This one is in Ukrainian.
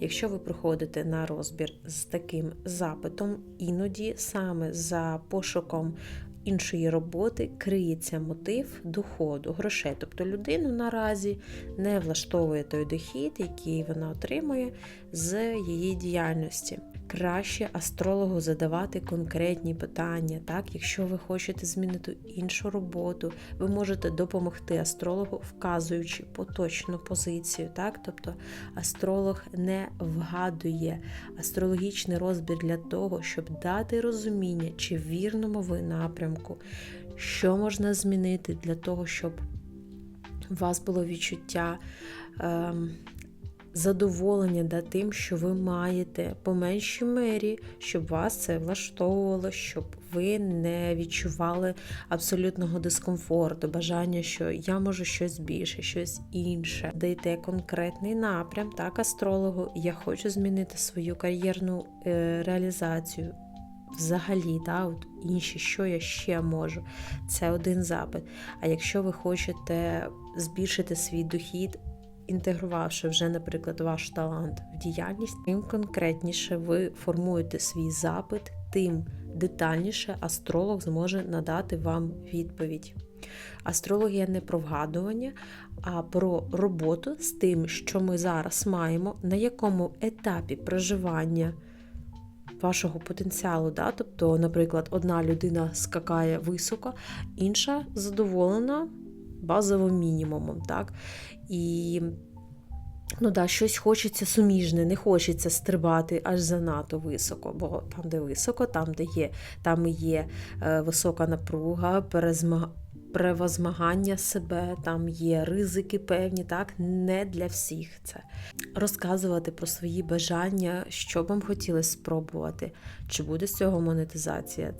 Якщо ви приходите на розбір з таким запитом, іноді саме за пошуком іншої роботи криється мотив доходу, грошей. Тобто людину наразі не влаштовує той дохід, який вона отримує з її діяльності. Краще астрологу задавати конкретні питання. Так, якщо ви хочете змінити іншу роботу, ви можете допомогти астрологу, вказуючи поточну позицію. Так, тобто астролог не вгадує астрологічний розбір для того, щоб дати розуміння, чи в вірному ви напрямку, що можна змінити для того, щоб у вас було відчуття. Ем, задоволення да, тим, що ви маєте по меншій мері, щоб вас це влаштовувало, щоб ви не відчували абсолютного дискомфорту, бажання, що я можу щось більше, щось інше. Дайте конкретний напрям, так, астрологу, я хочу змінити свою кар'єрну е, реалізацію. Взагалі, да, от інші, що я ще можу, це один запит. А якщо ви хочете збільшити свій дохід, інтегрувавши вже, наприклад, ваш талант в діяльність, тим конкретніше ви формуєте свій запит, тим детальніше астролог зможе надати вам відповідь. Астрологія не про вгадування, а про роботу з тим, що ми зараз маємо, на якому етапі проживання вашого потенціалу. Да? Тобто, наприклад, одна людина скакає високо, інша задоволена базовим мінімумом. Так? І ну да, щось хочеться суміжне, не хочеться стрибати аж занадто високо, бо там, де високо, там, де є, там і є е, висока напруга, перезмага. Превозмагання себе, там є ризики певні, так не для всіх це. Розказувати про свої бажання, що вам хотілося спробувати, чи буде з цього монетизація.